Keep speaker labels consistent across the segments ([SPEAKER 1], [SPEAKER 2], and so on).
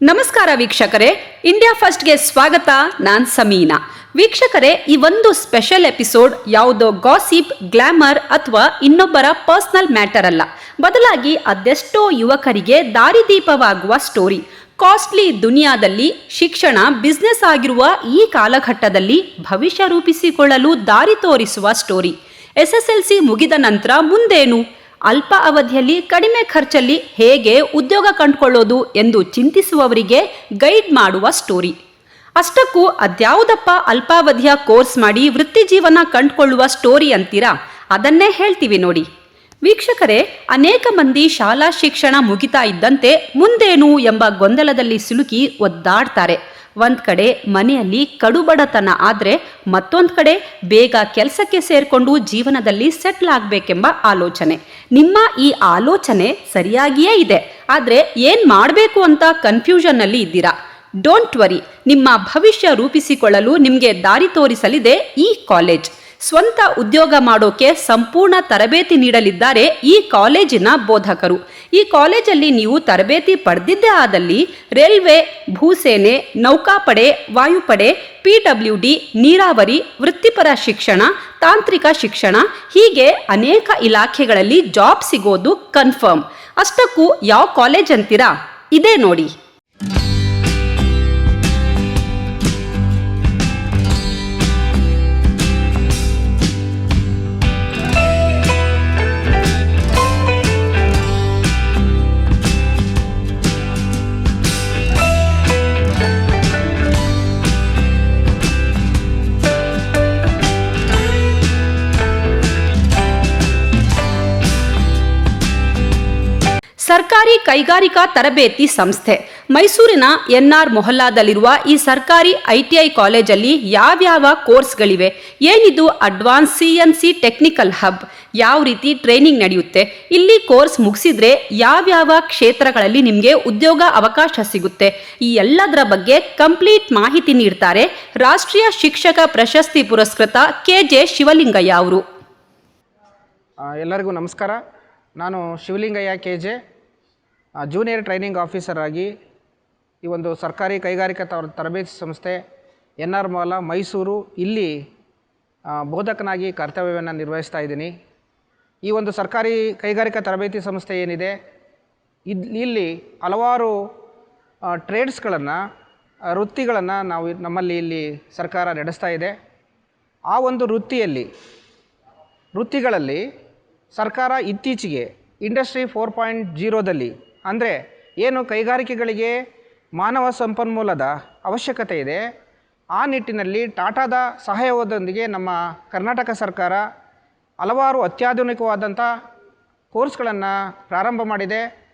[SPEAKER 1] ನಮಸ್ಕಾರ ವೀಕ್ಷಕರೇ ಇಂಡಿಯಾ ಫಸ್ಟ್ಗೆ ಸ್ವಾಗತ, ನಾನ್ ಸಮೀನಾ. ವೀಕ್ಷಕರೇ, ಈ ಒಂದು ಸ್ಪೆಷಲ್ ಎಪಿಸೋಡ್ ಯಾವುದೋ ಗಾಸಿಪ್ ಗ್ಲಾಮರ್ ಅಥವಾ ಇನ್ನೊಬ್ಬರ ಪರ್ಸನಲ್ ಮ್ಯಾಟರ್ ಅಲ್ಲ. ಬದಲಾಗಿ ಅದೆಷ್ಟೋ ಯುವಕರಿಗೆ ದಾರಿದೀಪವಾಗುವ ಸ್ಟೋರಿ ಕಾಸ್ಟ್ಲಿ ದುನಿಯಾದಲ್ಲಿ ಶಿಕ್ಷಣ ಬಿಸ್ನೆಸ್ ಆಗಿರುವ ಈ ಕಾಲಘಟ್ಟದಲ್ಲಿ ಭವಿಷ್ಯ ರೂಪಿಸಿಕೊಳ್ಳಲು ದಾರಿ ತೋರಿಸುವ story S S L C ಮುಗಿದ ನಂತರ ಮುಂದೇನು? ಅಲ್ಪ ಅವಧಿಯಲ್ಲಿ ಕಡಿಮೆ ಖರ್ಚಲ್ಲಿ ಹೇಗೆ ಉದ್ಯೋಗ ಕಂಡುಕೊಳ್ಳೋದು ಎಂದು ಚಿಂತಿಸುವವರಿಗೆ ಗೈಡ್ ಮಾಡುವ ಸ್ಟೋರಿ. ಅಷ್ಟಕ್ಕೂ ಅದ್ಯಾವುದಪ್ಪ ಅಲ್ಪಾವಧಿಯ ಕೋರ್ಸ್ ಮಾಡಿ ವೃತ್ತಿ ಜೀವನ ಕಂಡುಕೊಳ್ಳುವ ಸ್ಟೋರಿ ಅಂತೀರಾ? ಅದನ್ನೇ ಹೇಳ್ತೀವಿ ನೋಡಿ. ವೀಕ್ಷಕರೇ, ಅನೇಕ ಮಂದಿ ಶಾಲಾ ಶಿಕ್ಷಣ ಮುಗಿತಾ ಇದ್ದಂತೆ ಮುಂದೇನು ಎಂಬ ಗೊಂದಲದಲ್ಲಿ ಸಿಲುಕಿ ಒದ್ದಾಡ್ತಾರೆ. ಒಂದ್ ಕಡೆ ಮನೆಯಲ್ಲಿ ಕಡುಬಡತನ ಆದ್ರೆ ಮತ್ತೊಂದ್ ಕಡೆ ಬೇಗ ಕೆಲಸಕ್ಕೆ ಸೇರ್ಕೊಂಡು ಜೀವನದಲ್ಲಿ ಸೆಟ್ಲ್ ಆಗ್ಬೇಕೆಂಬ ಆಲೋಚನೆ. ನಿಮ್ಮ ಈ ಆಲೋಚನೆ ಸರಿಯಾಗಿಯೇ ಇದೆ. ಆದ್ರೆ ಏನ್ ಮಾಡಬೇಕು ಅಂತ ಕನ್ಫ್ಯೂಷನ್ ಅಲ್ಲಿ ಇದ್ದೀರಾ? ಡೋಂಟ್ ವರಿ ನಿಮ್ಮ ಭವಿಷ್ಯ ರೂಪಿಸಿಕೊಳ್ಳಲು ನಿಮಗೆ ದಾರಿ ತೋರಿಸಲಿದೆ ಈ ಕಾಲೇಜ್ ಸ್ವಂತ ಉದ್ಯೋಗ ಮಾಡೋಕೆ ಸಂಪೂರ್ಣ ತರಬೇತಿ ನೀಡಲಿದ್ದಾರೆ ಈ ಕಾಲೇಜಿನ ಬೋಧಕರು. ಈ ಕಾಲೇಜಲ್ಲಿ ನೀವು ತರಬೇತಿ ಪಡೆದಿದ್ದೇ ಆದಲ್ಲಿ ರೈಲ್ವೆ, ಭೂಸೇನೆ, ನೌಕಾಪಡೆ, ವಾಯುಪಡೆ ಪಿಡಬ್ಲ್ಯೂ ಡಿ, ನೀರಾವರಿ, ವೃತ್ತಿಪರ ಶಿಕ್ಷಣ, ತಾಂತ್ರಿಕ ಶಿಕ್ಷಣ ಹೀಗೆ ಅನೇಕ ಇಲಾಖೆಗಳಲ್ಲಿ ಜಾಬ್ ಸಿಗೋದು ಕನ್ಫರ್ಮ್. ಅಷ್ಟಕ್ಕೂ ಯಾವ ಕಾಲೇಜ್ ಅಂತೀರಾ? ಇದೇ ನೋಡಿ. ಸರ್ಕಾರಿ ಕೈಗಾರಿಕಾ ತರಬೇತಿ ಸಂಸ್ಥೆ. ಮೈಸೂರಿನ ಎನ್ಆರ್ ಮೊಹಲ್ಲಾದಲ್ಲಿರುವ ಈ ಸರ್ಕಾರಿ ಐಟಿಐ ಕಾಲೇಜಲ್ಲಿ ಯಾವ್ಯಾವ ಕೋರ್ಸ್ಗಳಿವೆ? ಏನಿದು advance C N C technical hub? ಯಾವ ರೀತಿ ಟ್ರೈನಿಂಗ್ ನಡೆಯುತ್ತೆ? ಇಲ್ಲಿ ಕೋರ್ಸ್ ಮುಗಿಸಿದ್ರೆ ಯಾವ್ಯಾವ ಕ್ಷೇತ್ರಗಳಲ್ಲಿ ನಿಮಗೆ ಉದ್ಯೋಗ ಅವಕಾಶ ಸಿಗುತ್ತೆ? ಈ ಎಲ್ಲದರ ಬಗ್ಗೆ ಕಂಪ್ಲೀಟ್ ಮಾಹಿತಿ ನೀಡ್ತಾರೆ ರಾಷ್ಟ್ರೀಯ ಶಿಕ್ಷಕ ಪ್ರಶಸ್ತಿ ಪುರಸ್ಕೃತ ಕೆ ಜೆ ಶಿವಲಿಂಗಯ್ಯ ಅವರು.
[SPEAKER 2] ಎಲ್ಲರಿಗೂ ನಮಸ್ಕಾರ. ನಾನು Shivalingaiah K J. Junior training officer ಆಗಿ ಈ ಒಂದು ಸರ್ಕಾರಿ ಕೈಗಾರಿಕಾ ತರ- ತರಬೇತಿ ಸಂಸ್ಥೆ ಎನ್ ಆರ್ ಮಾಲ ಮೈಸೂರು ಇಲ್ಲಿ ಬೋಧಕನಾಗಿ ಕರ್ತವ್ಯವನ್ನು ನಿರ್ವಹಿಸ್ತಾ ಇದ್ದೀನಿ. ಈ ಒಂದು ಸರ್ಕಾರಿ ಕೈಗಾರಿಕಾ ತರಬೇತಿ ಸಂಸ್ಥೆ ಏನಿದೆ, ಇದ್, ಇಲ್ಲಿ ಹಲವಾರು ಟ್ರೇಡ್ಸ್ಗಳನ್ನು ವೃತ್ತಿಗಳನ್ನು ನಾವು ನಮ್ಮಲ್ಲಿ ಇಲ್ಲಿ ಸರ್ಕಾರ ನಡೆಸ್ತಾ ಇದೆ. ಆ ಒಂದು ವೃತ್ತಿಯಲ್ಲಿ, ವೃತ್ತಿಗಳಲ್ಲಿ ಸರ್ಕಾರ ಇತ್ತೀಚೆಗೆ ಇಂಡಸ್ಟ್ರಿ ಫೋರ್ ಪಾಯಿಂಟ್ ಜೀರೋದಲ್ಲಿ ಅಂದರೆ ಏನು ಕೈಗಾರಿಕೆಗಳಿಗೆ ಮಾನವ ಸಂಪನ್ಮೂಲದ ಅವಶ್ಯಕತೆ ಇದೆ? ಆ ನಿಟ್ಟಿನಲ್ಲಿ ಟಾಟಾದ ಸಹಾಯವದೊಂದಿಗೆ ನಮ್ಮ ಕರ್ನಾಟಕ ಸರ್ಕಾರ ಹಲವಾರು ಅತ್ಯಾಧುನಿಕವಾದಂಥ ಕೋರ್ಸ್ಗಳನ್ನು ಪ್ರಾರಂಭ ಮಾಡಿದೆ.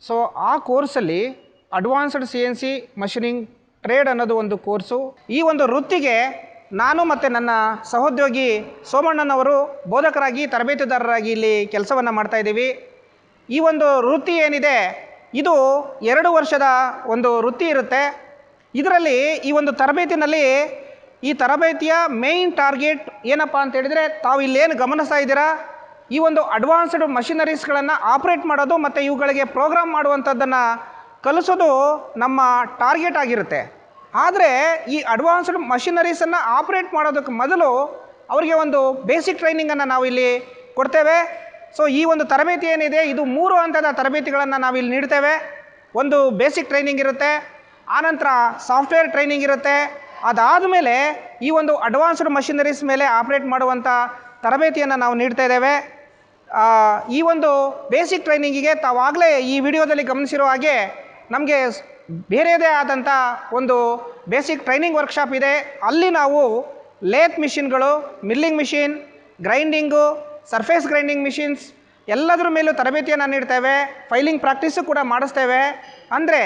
[SPEAKER 2] ಸೊ, ಆ ಕೋರ್ಸಲ್ಲಿ advanced C N C machining trade ಅನ್ನೋದು ಒಂದು ಕೋರ್ಸು. ಈ ಒಂದು ವೃತ್ತಿಗೆ ನಾನು ಮತ್ತು ನನ್ನ ಸಹೋದ್ಯೋಗಿ ಸೋಮಣ್ಣನವರು ಬೋಧಕರಾಗಿ ತರಬೇತುದಾರರಾಗಿ ಇಲ್ಲಿ ಕೆಲಸವನ್ನು ಮಾಡ್ತಾ ಇದ್ದೀವಿ. ಈ ಒಂದು ವೃತ್ತಿ ಏನಿದೆ, ಇದು ಎರಡು ವರ್ಷದ ಒಂದು ವೃತ್ತಿ ಇರುತ್ತೆ. ಇದರಲ್ಲಿ ಈ ಒಂದು ತರಬೇತಿನಲ್ಲಿ ಈ ತರಬೇತಿಯ ಮೇಯ್ನ್ ಟಾರ್ಗೆಟ್ ಏನಪ್ಪ ಅಂತ ಹೇಳಿದರೆ, ತಾವು ಇಲ್ಲೇನು ಗಮನಿಸ್ತಾ ಇದ್ದೀರಾ? ಈ ಒಂದು ಅಡ್ವಾನ್ಸ್ಡ್ ಮಷಿನರೀಸ್ಗಳನ್ನು ಆಪ್ರೇಟ್ ಮಾಡೋದು ಮತ್ತು ಇವುಗಳಿಗೆ ಪ್ರೋಗ್ರಾಮ್ ಮಾಡುವಂಥದ್ದನ್ನು ಕಲಿಸೋದು ನಮ್ಮ ಟಾರ್ಗೆಟ್ ಆಗಿರುತ್ತೆ. ಆದರೆ ಈ ಅಡ್ವಾನ್ಸ್ಡ್ ಮಷಿನರೀಸನ್ನು ಆಪ್ರೇಟ್ ಮಾಡೋದಕ್ಕೆ ಮೊದಲು ಅವರಿಗೆ ಒಂದು ಬೇಸಿಕ್ ಟ್ರೈನಿಂಗನ್ನು ನಾವು ಇಲ್ಲಿ ಕೊಡ್ತೇವೆ. ಸೊ ಈ ಒಂದು ತರಬೇತಿ ಏನಿದೆ, ಇದು ಮೂರು ಹಂತದ ತರಬೇತಿಗಳನ್ನು ನಾವು ಇಲ್ಲಿ ನೀಡ್ತೇವೆ. ಒಂದು ಬೇಸಿಕ್ ಟ್ರೈನಿಂಗ್ ಇರುತ್ತೆ, ಆನಂತರ ಸಾಫ್ಟ್ವೇರ್ ಟ್ರೈನಿಂಗ್ ಇರುತ್ತೆ. ಅದಾದ ಮೇಲೆ ಈ ಒಂದು ಅಡ್ವಾನ್ಸ್ಡ್ ಮಷಿನರೀಸ್ ಮೇಲೆ ಆಪ್ರೇಟ್ ಮಾಡುವಂಥ ತರಬೇತಿಯನ್ನು ನಾವು ನೀಡ್ತಾ ಇದ್ದೇವೆ. ಈ ಒಂದು ಬೇಸಿಕ್ ಟ್ರೈನಿಂಗಿಗೆ ತಾವಾಗಲೇ ಈ ವಿಡಿಯೋದಲ್ಲಿ ಗಮನಿಸಿರೋ ಹಾಗೆ ನಮಗೆ ಬೇರೆಯದೇ ಆದಂಥ ಒಂದು ಬೇಸಿಕ್ ಟ್ರೈನಿಂಗ್ ವರ್ಕ್ಶಾಪ್ ಇದೆ. ಅಲ್ಲಿ ನಾವು lathe ಮಿಷಿನ್ಗಳು milling machine grinding surface grinding machines ಎಲ್ಲದರ ಮೇಲೂ ತರಬೇತಿಯನ್ನು ನೀಡ್ತೇವೆ. ಫೈಲಿಂಗ್ ಪ್ರಾಕ್ಟೀಸು ಕೂಡ ಮಾಡಿಸ್ತೇವೆ. ಅಂದರೆ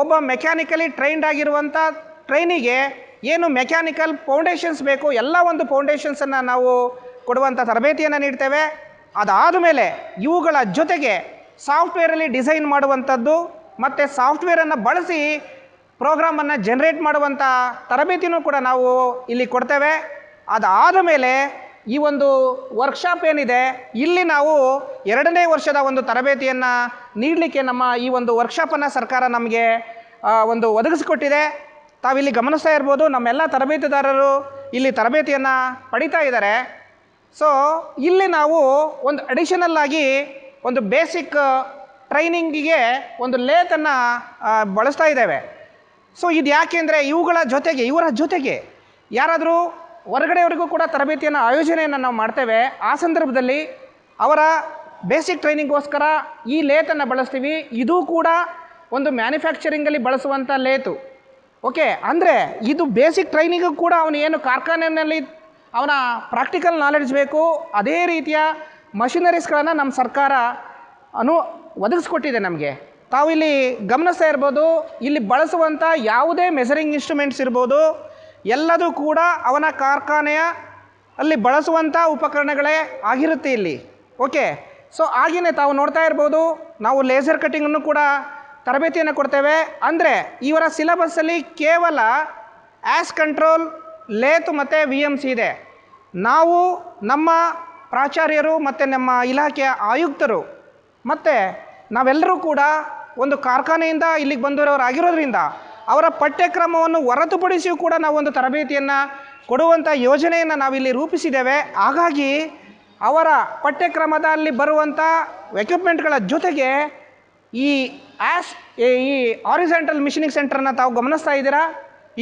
[SPEAKER 2] ಒಬ್ಬ ಮೆಕ್ಯಾನಿಕಲಿ ಟ್ರೈನ್ಡ್ ಆಗಿರುವಂಥ ಟ್ರೈನಿಗೆ ಏನು ಮೆಕ್ಯಾನಿಕಲ್ ಫೌಂಡೇಶನ್ಸ್ ಬೇಕು, ಎಲ್ಲ ಒಂದು ಫೌಂಡೇಶನ್ಸನ್ನು ನಾವು ಕೊಡುವಂಥ ತರಬೇತಿಯನ್ನು ನೀಡ್ತೇವೆ. ಅದಾದ ಮೇಲೆ ಇವುಗಳ ಜೊತೆಗೆ ಸಾಫ್ಟ್ವೇರಲ್ಲಿ ಡಿಸೈನ್ ಮಾಡುವಂಥದ್ದು ಮತ್ತು ಸಾಫ್ಟ್ವೇರನ್ನು ಬಳಸಿ ಪ್ರೋಗ್ರಾಮನ್ನು ಜನ್ರೇಟ್ ಮಾಡುವಂಥ ತರಬೇತಿನೂ ಕೂಡ ನಾವು ಇಲ್ಲಿ ಕೊಡ್ತೇವೆ. ಅದಾದ ಮೇಲೆ ಈ ಒಂದು ವರ್ಕ್ಶಾಪ್ ಏನಿದೆ, ಇಲ್ಲಿ ನಾವು ಎರಡನೇ ವರ್ಷದ ಒಂದು ತರಬೇತಿಯನ್ನು ನೀಡಲಿಕ್ಕೆ ನಮ್ಮ ಈ ಒಂದು ವರ್ಕ್ಶಾಪನ್ನು ಸರ್ಕಾರ ನಮಗೆ ಒಂದು ಒದಗಿಸಿಕೊಟ್ಟಿದೆ. ತಾವಿಲ್ಲಿ ಗಮನಿಸ್ತಾ ಇರ್ಬೋದು, ನಮ್ಮೆಲ್ಲ ತರಬೇತಿದಾರರು ಇಲ್ಲಿ ತರಬೇತಿಯನ್ನು ಪಡಿತಾ ಇದ್ದಾರೆ. ಸೊ ಇಲ್ಲಿ ನಾವು ಒಂದು ಅಡಿಷನಲ್ ಆಗಿ ಒಂದು ಬೇಸಿಕ್ ಟ್ರೈನಿಂಗಿಗೆ ಒಂದು ಲೇತನ್ನು ಬಳಸ್ತಾ ಇದ್ದೇವೆ. ಸೊ ಇದು ಯಾಕೆಂದರೆ ಇವುಗಳ ಜೊತೆಗೆ, ಇವರ ಜೊತೆಗೆ ಯಾರಾದರೂ ಹೊರಗಡೆಯವರಿಗೂ ಕೂಡ ತರಬೇತಿಯನ್ನು, ಆಯೋಜನೆಯನ್ನು ನಾವು ಮಾಡ್ತೇವೆ. ಆ ಸಂದರ್ಭದಲ್ಲಿ ಅವರ ಬೇಸಿಕ್ ಟ್ರೈನಿಂಗ್ಗೋಸ್ಕರ ಈ ಲೇತನ್ನು ಬಳಸ್ತೀವಿ. ಇದು ಕೂಡ ಒಂದು ಮ್ಯಾನುಫ್ಯಾಕ್ಚರಿಂಗಲ್ಲಿ ಬಳಸುವಂಥ ಲೇತು. ಓಕೆ ಅಂದರೆ ಇದು ಬೇಸಿಕ್ ಟ್ರೈನಿಂಗು ಕೂಡ ಅವನು ಏನು ಕಾರ್ಖಾನೆಯಲ್ಲಿ ಅವನ ಪ್ರಾಕ್ಟಿಕಲ್ ನಾಲೆಡ್ಜ್ ಬೇಕು, ಅದೇ ರೀತಿಯ ಮಷಿನರೀಸ್ಗಳನ್ನು ನಮ್ಮ ಸರ್ಕಾರ ಅನು ಒದಗಿಸ್ಕೊಟ್ಟಿದೆ ನಮಗೆ. ತಾವು ಇಲ್ಲಿ ಗಮನಿಸ್ತಾ ಇರ್ಬೋದು, ಇಲ್ಲಿ ಬಳಸುವಂಥ ಯಾವುದೇ ಮೆಸರಿಂಗ್ ಇನ್ಸ್ಟ್ರೂಮೆಂಟ್ಸ್ ಇರ್ಬೋದು ಎಲ್ಲದೂ ಕೂಡ ಅವನ ಕಾರ್ಖಾನೆಯ ಅಲ್ಲಿ ಬಳಸುವಂಥ ಉಪಕರಣಗಳೇ ಆಗಿರುತ್ತೆ ಇಲ್ಲಿ. ಓಕೆ ಸೊ ಹಾಗೆಯೇ ತಾವು ನೋಡ್ತಾ ಇರ್ಬೋದು, ನಾವು ಲೇಸರ್ ಕಟ್ಟಿಂಗನ್ನು ಕೂಡ ತರಬೇತಿಯನ್ನು ಕೊಡ್ತೇವೆ. ಅಂದರೆ, ಇವರ ಸಿಲೆಬಸ್ಸಲ್ಲಿ ಕೇವಲ ಆ್ಯಸ್ ಕಂಟ್ರೋಲ್ ಲೇತ್ ಮತ್ತು ವಿ ಎಂ ಸಿ ಇದೆ. ನಾವು ನಮ್ಮ ಪ್ರಾಚಾರ್ಯರು ಮತ್ತು ನಮ್ಮ ಇಲಾಖೆಯ ಆಯುಕ್ತರು ಮತ್ತು ನಾವೆಲ್ಲರೂ ಕೂಡ ಒಂದು ಕಾರ್ಖಾನೆಯಿಂದ ಇಲ್ಲಿಗೆ ಬಂದಿರೋರು ಆಗಿರೋದ್ರಿಂದ ಅವರ ಪಠ್ಯಕ್ರಮವನ್ನು ಹೊರತುಪಡಿಸಿಯೂ ಕೂಡ ನಾವು ಒಂದು ತರಬೇತಿಯನ್ನು ಕೊಡುವಂಥ ಯೋಜನೆಯನ್ನು ನಾವಿಲ್ಲಿ ರೂಪಿಸಿದ್ದೇವೆ. ಹಾಗಾಗಿ ಅವರ ಪಠ್ಯಕ್ರಮದಲ್ಲಿ ಬರುವಂಥ ಎಕ್ವಿಪ್ಮೆಂಟ್ಗಳ ಜೊತೆಗೆ ಈ ಆ್ಯಸ್ ಈ ಆರಿಜೆಂಟಲ್ ಮಿಷನಿಂಗ್ ಸೆಂಟರ್ನ ತಾವು ಗಮನಿಸ್ತಾ ಇದ್ದೀರಾ?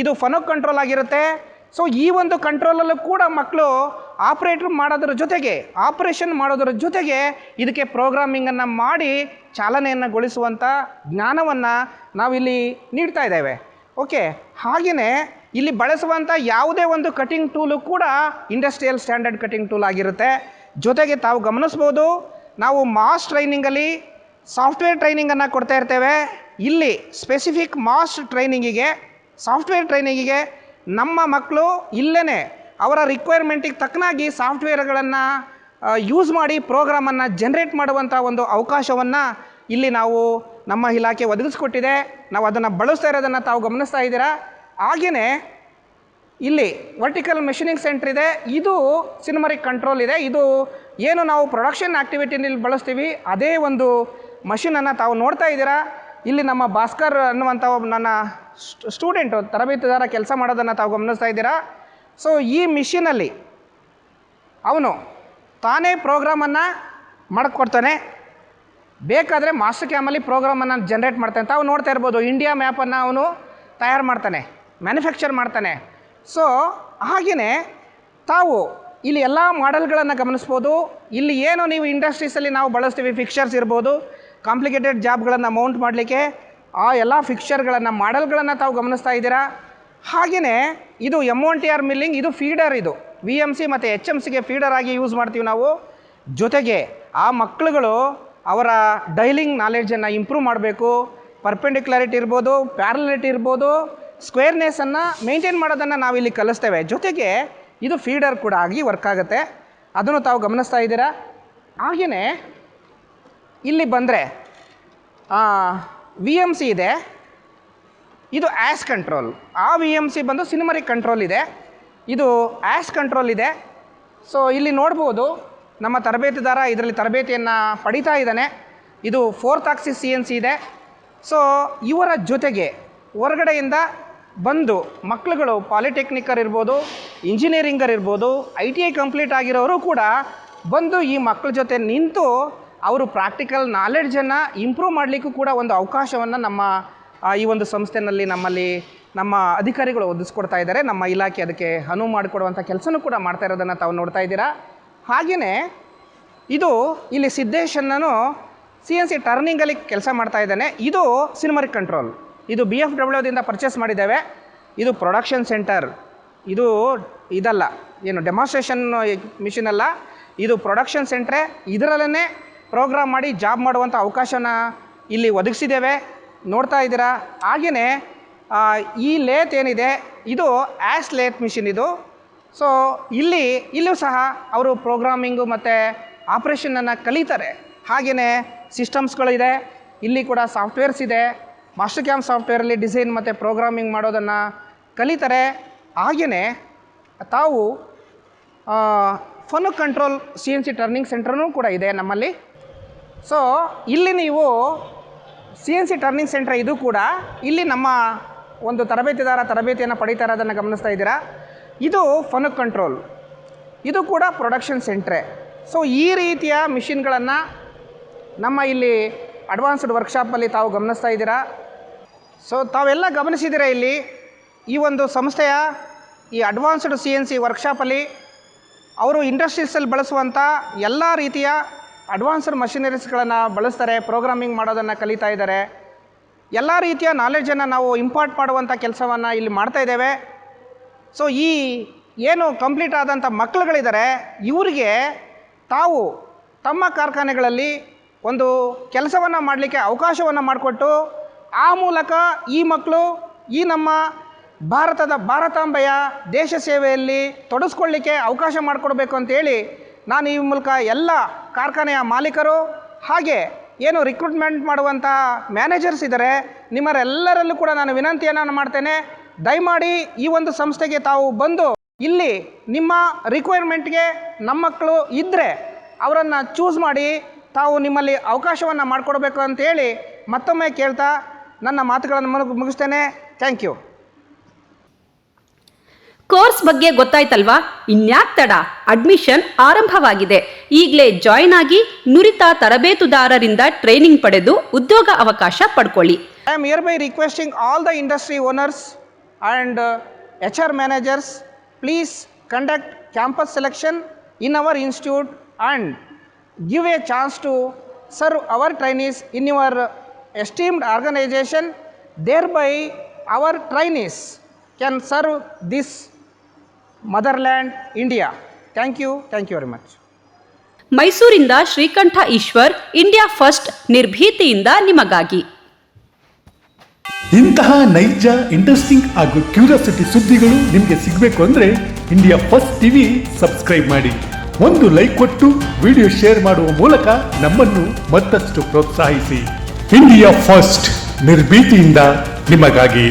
[SPEAKER 2] ಇದು ಫನೋಕ್ ಕಂಟ್ರೋಲ್ ಆಗಿರುತ್ತೆ. ಸೊ ಈ ಒಂದು ಕಂಟ್ರೋಲಲ್ಲೂ ಕೂಡ ಮಕ್ಕಳು ಆಪ್ರೇಟ್ರ್ ಮಾಡೋದ್ರ ಜೊತೆಗೆ, ಆಪ್ರೇಷನ್ ಮಾಡೋದ್ರ ಜೊತೆಗೆ ಇದಕ್ಕೆ ಪ್ರೋಗ್ರಾಮಿಂಗನ್ನು ಮಾಡಿ ಚಾಲನೆಯನ್ನು ಗೊಳಿಸುವಂಥ ಜ್ಞಾನವನ್ನು ನಾವಿಲ್ಲಿ ನೀಡ್ತಾ ಇದ್ದೇವೆ. ಓಕೆ, ಹಾಗೆಯೇ ಇಲ್ಲಿ ಬಳಸುವಂಥ ಯಾವುದೇ ಒಂದು ಕಟಿಂಗ್ ಟೂಲು ಕೂಡ ಇಂಡಸ್ಟ್ರಿಯಲ್ ಸ್ಟ್ಯಾಂಡರ್ಡ್ ಕಟಿಂಗ್ ಟೂಲ್ ಆಗಿರುತ್ತೆ. ಜೊತೆಗೆ ತಾವು ಗಮನಿಸ್ಬೋದು, ನಾವು ಮಾಸ್ ಟ್ರೈನಿಂಗಲ್ಲಿ ಸಾಫ್ಟ್ವೇರ್ ಟ್ರೈನಿಂಗನ್ನು ಕೊಡ್ತಾ ಇರ್ತೇವೆ. ಇಲ್ಲಿ ಸ್ಪೆಸಿಫಿಕ್ ಮಾಸ್ ಟ್ರೈನಿಂಗಿಗೆ ಸಾಫ್ಟ್ವೇರ್ ಟ್ರೈನಿಂಗಿಗೆ ನಮ್ಮ ಮಕ್ಕಳು ಇಲ್ಲೇ ಅವರ ರಿಕ್ವೈರ್ಮೆಂಟಿಗೆ ತಕ್ಕನಾಗಿ ಸಾಫ್ಟ್ವೇರ್ಗಳನ್ನು ಯೂಸ್ ಮಾಡಿ ಪ್ರೋಗ್ರಾಮನ್ನು ಜನ್ರೇಟ್ ಮಾಡುವಂಥ ಒಂದು ಅವಕಾಶವನ್ನು ಇಲ್ಲಿ ನಾವು ನಮ್ಮ ಇಲಾಖೆ ಒದಗಿಸ್ಕೊಟ್ಟಿದೆ. ನಾವು ಅದನ್ನು ಬಳಸ್ತಾ ಇರೋದನ್ನು ತಾವು ಗಮನಿಸ್ತಾ ಇದ್ದೀರಾ? ಹಾಗೆಯೇ ಇಲ್ಲಿ ವರ್ಟಿಕಲ್ ಮೆಷಿನಿಂಗ್ ಸೆಂಟರ್ ಇದೆ. ಇದು ಸಿನಿಮರಿಕ್ ಕಂಟ್ರೋಲ್ ಇದೆ. ಇದು ಏನು ನಾವು ಪ್ರೊಡಕ್ಷನ್ ಆ್ಯಕ್ಟಿವಿಟಿನಲ್ಲಿ ಬಳಸ್ತೀವಿ, ಅದೇ ಒಂದು ಮಷಿನನ್ನು ತಾವು ನೋಡ್ತಾ ಇದ್ದೀರಾ? ಇಲ್ಲಿ ನಮ್ಮ ಭಾಸ್ಕರ್ ಅನ್ನುವಂಥ ನನ್ನ ಸ್ಟೂಡೆಂಟು ತರಬೇತುದಾರ ಕೆಲಸ ಮಾಡೋದನ್ನು ತಾವು ಗಮನಿಸ್ತಾ ಇದ್ದೀರಾ? ಸೊ ಈ ಮಿಷಿನಲ್ಲಿ ಅವನು ತಾನೇ ಪ್ರೋಗ್ರಾಮನ್ನು ಮಾಡಿಕೊಡ್ತಾನೆ. ಬೇಕಾದರೆ ಮಾಸ್ಟರ್ ಕ್ಯಾಮಲ್ಲಿ ಪ್ರೋಗ್ರಾಮನ್ನು ಜನ್ರೇಟ್ ಮಾಡ್ತಾನೆ ತಾವು ನೋಡ್ತಾ ಇರ್ಬೋದು. ಇಂಡಿಯಾ ಮ್ಯಾಪನ್ನು ಅವನು ತಯಾರು ಮಾಡ್ತಾನೆ ಮ್ಯಾನುಫ್ಯಾಕ್ಚರ್ ಮಾಡ್ತಾನೆ. ಸೊ ಹಾಗೆಯೇ ತಾವು ಇಲ್ಲಿ ಎಲ್ಲ ಮಾಡೆಲ್ಗಳನ್ನು ಗಮನಿಸ್ಬೋದು. ಇಲ್ಲಿ ಏನು ನೀವು ಇಂಡಸ್ಟ್ರೀಸಲ್ಲಿ ನಾವು ಬಳಸ್ತೀವಿ ಫಿಕ್ಚರ್ಸ್ ಇರ್ಬೋದು ಕಾಂಪ್ಲಿಕೇಟೆಡ್ ಜಾಬ್ಗಳನ್ನು ಮೌಂಟ್ ಮಾಡಲಿಕ್ಕೆ, ಆ ಎಲ್ಲ ಫಿಕ್ಚರ್ಗಳನ್ನು ಮಾಡೆಲ್ಗಳನ್ನು ತಾವು ಗಮನಿಸ್ತಾ ಇದ್ದೀರಾ? ಹಾಗೆಯೇ ಇದು M one T R milling ಇದು ಫೀಡರ್ ಇದು. ವಿ ಎಂ ಸಿ ಮತ್ತು ಎಚ್ ಎಂ ಸಿಗೆ ಫೀಡರ್ ಆಗಿ ಯೂಸ್ ಮಾಡ್ತೀವಿ ನಾವು. ಜೊತೆಗೆ ಆ ಮಕ್ಕಳುಗಳು ಅವರ ಡೈಲಿಂಗ್ ನಾಲೆಡ್ಜನ್ನು ಇಂಪ್ರೂವ್ ಮಾಡಬೇಕು. ಪರ್ಪೆಂಡಿಕ್ಯುಲಾರಿಟಿ ಇರ್ಬೋದು ಪ್ಯಾರಲಿಟಿ ಇರ್ಬೋದು ಸ್ಕ್ವೇರ್ನೆಸ್ಸನ್ನು ಮೇಂಟೈನ್ ಮಾಡೋದನ್ನು ನಾವಿಲ್ಲಿ ಕಲಿಸ್ತೇವೆ. ಜೊತೆಗೆ ಇದು ಫೀಡರ್ ಕೂಡ ಆಗಿ ವರ್ಕ್ ಆಗುತ್ತೆ. ಅದನ್ನು ತಾವು ಗಮನಿಸ್ತಾ ಇದ್ದೀರಾ? ಹಾಗೆಯೇ ಇಲ್ಲಿ ಬಂದರೆ ವಿ ಎಂ ಸಿ ಇದೆ. ಇದು ಆ್ಯಸ್ ಕಂಟ್ರೋಲ್ ಆ ವಿ ಎಂ ಸಿ ಬಂದು ಸಿನಿಮರಿಕ್ ಕಂಟ್ರೋಲ್ ಇದೆ. ಇದು ಆ್ಯಸ್ ಕಂಟ್ರೋಲ್ ಇದೆ. ಸೊ ಇಲ್ಲಿ ನೋಡ್ಬೋದು, ನಮ್ಮ ತರಬೇತಿದಾರ ಇದರಲ್ಲಿ ತರಬೇತಿಯನ್ನು ಪಡಿತಾ ಇದ್ದಾನೆ. ಇದು fourth axis C N C ಇದೆ. ಸೊ ಇವರ ಜೊತೆಗೆ ಹೊರಗಡೆಯಿಂದ ಬಂದು ಮಕ್ಕಳುಗಳು ಪಾಲಿಟೆಕ್ನಿಕರ್ ಇರ್ಬೋದು ಇಂಜಿನಿಯರಿಂಗರ್ ಇರ್ಬೋದು ಐ ಟಿ ಐ ಕಂಪ್ಲೀಟ್ ಆಗಿರೋರು ಕೂಡ ಬಂದು ಈ ಮಕ್ಕಳ ಜೊತೆ ನಿಂತು ಅವರು ಪ್ರಾಕ್ಟಿಕಲ್ ನಾಲೆಡ್ಜನ್ನು ಇಂಪ್ರೂವ್ ಮಾಡಲಿಕ್ಕೂ ಕೂಡ ಒಂದು ಅವಕಾಶವನ್ನು ನಮ್ಮ ಈ ಒಂದು ಸಂಸ್ಥೆನಲ್ಲಿ ನಮ್ಮಲ್ಲಿ ನಮ್ಮ ಅಧಿಕಾರಿಗಳು ಒದಗಿಸ್ಕೊಡ್ತಾ ಇದ್ದಾರೆ. ನಮ್ಮ ಇಲಾಖೆ ಅದಕ್ಕೆ ಅನುವು ಮಾಡಿಕೊಡುವಂಥ ಕೆಲಸನೂ ಕೂಡ ಮಾಡ್ತಾ ಇರೋದನ್ನು ತಾವು ನೋಡ್ತಾ ಇದ್ದೀರಾ. ಹಾಗೆಯೇ ಇದು ಇಲ್ಲಿ ಸಿದ್ದೇಶನ್ನೂ ಸಿ ಎನ್ ಸಿ ಟರ್ನಿಂಗಲ್ಲಿ ಕೆಲಸ ಮಾಡ್ತಾ ಇದ್ದಾನೆ. ಇದು ಸಿನಿಮರಿಕ್ ಕಂಟ್ರೋಲ್ ಇದು ಬಿ ಎಫ್ ಡಬ್ಲ್ಯೂದಿಂದ ಪರ್ಚೇಸ್ ಮಾಡಿದ್ದೇವೆ. ಇದು ಪ್ರೊಡಕ್ಷನ್ ಸೆಂಟರ್ ಇದು ಇದಲ್ಲ, ಏನು ಡೆಮಾನ್ಸ್ಟ್ರೇಷನ್ ಮಿಷಿನ್ ಅಲ್ಲ. ಇದು ಪ್ರೊಡಕ್ಷನ್ ಸೆಂಟ್ರೇ ಇದರಲ್ಲೇ ಪ್ರೋಗ್ರಾಮ್ ಮಾಡಿ ಜಾಬ್ ಮಾಡುವಂಥ ಅವಕಾಶನ ಇಲ್ಲಿ ಒದಗಿಸಿದ್ದೇವೆ. ನೋಡ್ತಾ ಇದ್ದೀರಾ? ಹಾಗೆಯೇ ಈ ಲೇತ್ ಏನಿದೆ, ಇದು ಆ್ಯಸ್ ಲೇತ್ ಮಿಷಿನ್ ಇದು. ಸೊ, ಇಲ್ಲಿ, ಇಲ್ಲೂ ಸಹ ಅವರು ಪ್ರೋಗ್ರಾಮಿಂಗು ಮತ್ತು ಆಪ್ರೇಷನನ್ನು ಕಲಿತಾರೆ. ಹಾಗೆಯೇ ಸಿಸ್ಟಮ್ಸ್ಗಳಿದೆ ಇಲ್ಲಿ ಕೂಡ ಸಾಫ್ಟ್ವೇರ್ಸ್ ಇದೆ. ಮಾಸ್ಟರ್ ಕ್ಯಾಮ್ ಸಾಫ್ಟ್ವೇರಲ್ಲಿ ಡಿಸೈನ್ ಮತ್ತು ಪ್ರೋಗ್ರಾಮಿಂಗ್ ಮಾಡೋದನ್ನು ಕಲಿತಾರೆ. ಹಾಗೆಯೇ ತಾವು phone control C N C turning centre ಕೂಡ ಇದೆ ನಮ್ಮಲ್ಲಿ. ಸೊ, ಇಲ್ಲಿ ನೀವು C N C turning centre ಇದು ಕೂಡ ಇಲ್ಲಿ ನಮ್ಮ ಒಂದು ತರಬೇತಿದಾರ, ತರಬೇತಿಯನ್ನು ಪಡೀತಾ ಇರೋದನ್ನು ಗಮನಿಸ್ತಾ ಇದ್ದೀರಾ? ಇದು ಫನಕ್ ಕಂಟ್ರೋಲ್ ಇದು ಕೂಡ ಪ್ರೊಡಕ್ಷನ್ ಸೆಂಟ್ರೇ ಸೊ ಈ ರೀತಿಯ ಮಿಷಿನ್ಗಳನ್ನು ನಮ್ಮ ಇಲ್ಲಿ ಅಡ್ವಾನ್ಸ್ಡ್ ವರ್ಕ್ಶಾಪಲ್ಲಿ ತಾವು ಗಮನಿಸ್ತಾ ಇದ್ದೀರಾ? ಸೊ ತಾವೆಲ್ಲ ಗಮನಿಸಿದ್ದೀರಾ ಇಲ್ಲಿ ಈ ಒಂದು ಸಂಸ್ಥೆಯ ಈ ಅಡ್ವಾನ್ಸ್ಡ್ ಸಿ ಎನ್ ಸಿ ವರ್ಕ್ಶಾಪಲ್ಲಿ ಅವರು ಇಂಡಸ್ಟ್ರೀಸಲ್ಲಿ ಬಳಸುವಂಥ ಎಲ್ಲ ರೀತಿಯ ಅಡ್ವಾನ್ಸ್ಡ್ ಮಷಿನರೀಸ್ಗಳನ್ನು ಬಳಸ್ತಾರೆ, ಪ್ರೋಗ್ರಾಮಿಂಗ್ ಮಾಡೋದನ್ನು ಕಲಿತಾ ಇದ್ದಾರೆ. ಎಲ್ಲ ರೀತಿಯ ನಾಲೆಡ್ಜನ್ನು ನಾವು ಇಂಪಾರ್ಟ್ ಮಾಡುವಂಥ ಕೆಲಸವನ್ನು ಇಲ್ಲಿ ಮಾಡ್ತಾ ಇದ್ದೇವೆ. ಸೊ ಈ ಏನು ಕಂಪ್ಲೀಟ್ ಆದಂಥ ಮಕ್ಕಳುಗಳಿದ್ದಾರೆ ಇವರಿಗೆ ತಾವು ತಮ್ಮ ಕಾರ್ಖಾನೆಗಳಲ್ಲಿ ಒಂದು ಕೆಲಸವನ್ನು ಮಾಡಲಿಕ್ಕೆ ಅವಕಾಶವನ್ನು ಮಾಡಿಕೊಟ್ಟು, ಆ ಮೂಲಕ ಈ ಮಕ್ಕಳು ಈ ನಮ್ಮ ಭಾರತದ ಭಾರತಾಂಬೆಯ ದೇಶ ಸೇವೆಯಲ್ಲಿ ತೊಡಸ್ಕೊಳ್ಳಿಕ್ಕೆ ಅವಕಾಶ ಮಾಡಿಕೊಡ್ಬೇಕು ಅಂತೇಳಿ ನಾನು ಈ ಮೂಲಕ ಎಲ್ಲ ಕಾರ್ಖಾನೆಯ ಮಾಲೀಕರು ಹಾಗೆ ಏನು ರಿಕ್ರೂಟ್ಮೆಂಟ್ ಮಾಡುವಂತಹ ಮ್ಯಾನೇಜರ್ಸ್ ಇದ್ದಾರೆ ನಿಮ್ಮರೆಲ್ಲರಲ್ಲೂ ಕೂಡ ನಾನು ವಿನಂತಿಯನ್ನು ಮಾಡ್ತೇನೆ. ದಯಮಾಡಿ ಈ ಒಂದು ಸಂಸ್ಥೆಗೆ ತಾವು ಬಂದು ಇಲ್ಲಿ ನಿಮ್ಮ ರಿಕ್ವೈರ್ಮೆಂಟ್ಗೆ ನಮ್ಮ ಮಕ್ಕಳು ಇದ್ದರೆ ಅವರನ್ನು ಚೂಸ್ ಮಾಡಿ ತಾವು ನಿಮ್ಮಲ್ಲಿ ಅವಕಾಶವನ್ನು ಮಾಡಿಕೊಡ್ಬೇಕು ಅಂತೇಳಿ ಮತ್ತೊಮ್ಮೆ ಕೇಳ್ತಾ ನನ್ನ ಮಾತುಗಳನ್ನು ಮುಗಿಸ್- ಮುಗಿಸ್ತೇನೆ. ಥ್ಯಾಂಕ್ ಯು
[SPEAKER 1] ಕೋರ್ಸ್ ಬಗ್ಗೆ ಗೊತ್ತಾಯ್ತಲ್ವಾ? ಇನ್ಯಾಕ್ ತಡ? ಅಡ್ಮಿಷನ್ ಆರಂಭವಾಗಿದೆ. ಈಗಲೇ ಜಾಯ್ನ್ ಆಗಿ ನುರಿತ ತರಬೇತುದಾರರಿಂದ ಟ್ರೈನಿಂಗ್ ಪಡೆದು ಉದ್ಯೋಗ ಅವಕಾಶ ಪಡ್ಕೊಳ್ಳಿ.
[SPEAKER 2] I am hereby requesting all the industry owners and H R managers please conduct campus selection in our institute and give a chance to serve our trainees in your esteemed organisation thereby our trainees can serve this motherland, India thank you thank you very much
[SPEAKER 1] ಮೈಸೂರಿಂದ Srikanta Eshwar India first ನಿರ್ಭೀತಿಯಿಂದ ನಿಮಗಾಗಿ.
[SPEAKER 3] ಇಂತಹ ನೈಜ interesting ಹಾಗೂ curiosity ಸುದ್ದಿಗಳು ನಿಮಗೆ ಸಿಗಬೇಕು ಅಂದರೆ ಇಂಡಿಯಾ ಫಸ್ಟ್ ಟಿವಿ ಸಬ್ಸ್ಕ್ರೈಬ್ ಮಾಡಿ. ಒಂದು ಲೈಕ್ ಕೊಟ್ಟು ವಿಡಿಯೋ ಶೇರ್ ಮಾಡುವ ಮೂಲಕ ನಮ್ಮನ್ನು ಮತ್ತಷ್ಟು ಪ್ರೋತ್ಸಾಹಿಸಿ. ಇಂಡಿಯಾ ಫಸ್ಟ್ ನಿರ್ಭೀತಿಯಿಂದ ನಿಮಗಾಗಿ.